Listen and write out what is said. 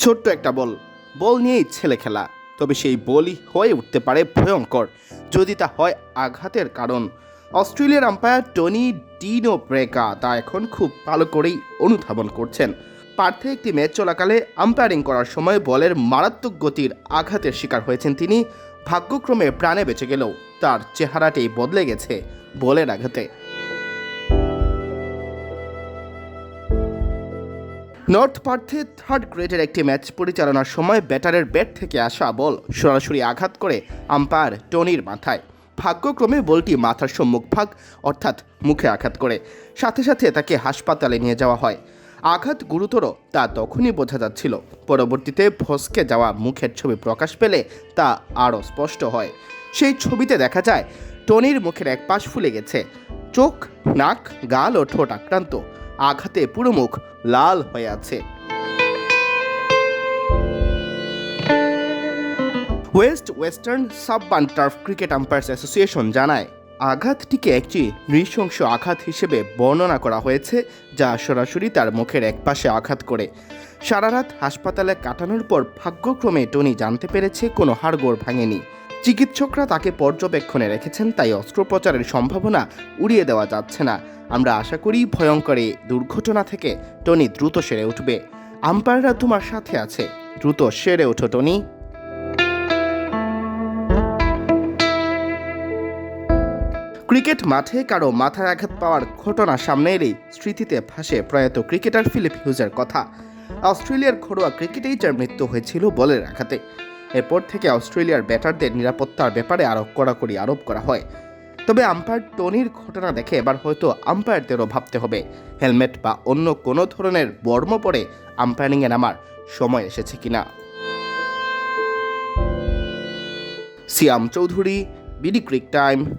ছোট্ট একটা বল। বল নিয়েই ছেলে খেলা। তবে সেই বলই হয়ে উঠতে পারে ভয়ঙ্কর। যদি তা হয় আঘাতের কারণ। অস্ট্রেলিয়ার আম্পায়ার টনি ডিনো ব্রেকা তা এখন খুব ভালো করেই অনুধাবন করছেন। পার্থে একটি ম্যাচ চলাকালে আম্পায়ারিং করার সময় বলের মারাত্মক গতির আঘাতের শিকার হয়েছেন তিনি। ভাগ্যক্রমে প্রাণে বেঁচে গেলেও তার চেহারাটি বদলে গেছে বলের আঘাতে। নর্থ পার্থে থার্ড গ্রেডের একটি ম্যাচ পরিচালনার সময় ব্যাটারের ব্যাট থেকে আসা বল সরাসরি আঘাত করে আম্পায়ার টনির মাথায়। ভাগ্যক্রমে বলটি মাথার সম্মুখভাগ অর্থাৎ মুখে আঘাত করে। সাথে সাথে তাকে হাসপাতালে নিয়ে যাওয়া হয়। আঘাত গুরুতর, তা তখনই বোঝা যাচ্ছিল। পরবর্তীতে ফসকে যাওয়া মুখের ছবি প্রকাশ পেলে তা আরও স্পষ্ট হয়। সেই ছবিতে দেখা যায়, টনির মুখের এক পাশ ফুলে গেছে। চোখ, নাক, গাল ও ঠোঁট আক্রান্ত। আঘাতে পুরো মুখ লাল হয়ে আছে। West western suburban turf cricket umpires association জানায়, আঘাতটিকে একটি নৃশংস আঘাত হিসেবে বর্ণনা করা হয়েছে, যা সরাসরি তার মুখের একপাশে আঘাত করে। সারা রাত হাসপাতালে কাটানোর পর ভাগ্যক্রমে টনি জানতে পেরেছে কোনো হাড়গোড় ভাঙেনি। চিকিৎসকরা তাকে পর্যবেক্ষণে রেখেছেন, তাই অস্ত্রোপচারের সম্ভাবনা উড়িয়ে দেওয়া যাচ্ছে না। আমরা আশা করি ভয়ঙ্কর এই দুর্ঘটনা থেকে টনি দ্রুত সেরে উঠবে। আম্পায়াররা তোমার সাথে আছে। দ্রুত সেরে ওঠো, টনি। ক্রিকেট মাঠে কারও মাথায় আঘাত পাওয়ার ঘটনা সামনে এলেই স্মৃতিতে ভাসে প্রয়াত ক্রিকেটার ফিলিপ হিউজের কথা। অস্ট্রেলিয়ার ঘরোয়া ক্রিকেটেই যার মৃত্যু হয়েছিল বলের আঘাতে। এরপর থেকে অস্ট্রেলিয়ার ব্যাটারদের নিরাপত্তার ব্যাপারে আরও কড়াকড়ি আরোপ করা হয়। তবে আম্পায়ার টনির ঘটনা দেখে এবার হয়তো আম্পায়ারদেরও ভাবতে হবে। হেলমেট বা অন্য কোনো ধরনের বর্ম পরে আম্পায়ারিংয়ে নামার সময় এসেছে কিনা। Siam Chowdhury, BD cric time.